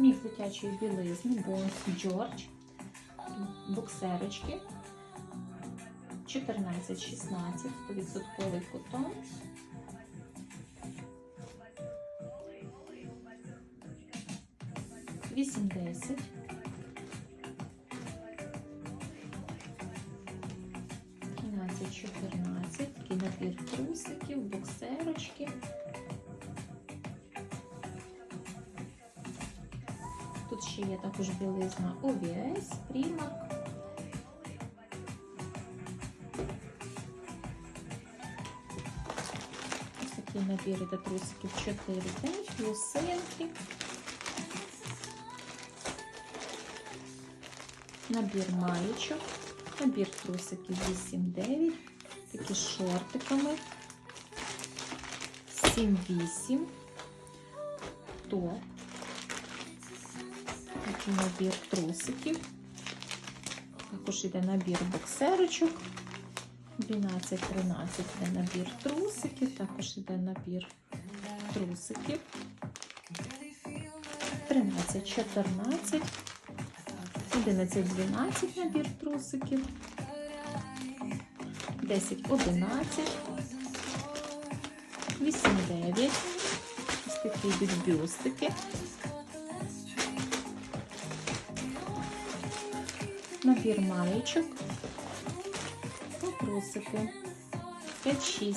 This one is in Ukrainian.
Мікс дитячої білизни, Бонс Джордж, боксерочки 14-16, 100% котон. Вісім десять. Тринадцять, чотирнадцять. Такий трусиків, боксерочки. Тут ще є також білизна OVS, Primark. Ось такий набір іде трусиків 4-5, плюсинки. Набір маєчок, набір трусиків 8-9, такі шортиками. 7-8, топ. Набір трусиків. Також йде набір боксерочок. 12-13 йде набір трусиків, також йде набір трусиків. 13-14, 11-12 набір трусиків. 10-11, 8-9. Ось такі бюстики. набір маєчок, по трусику 5-6.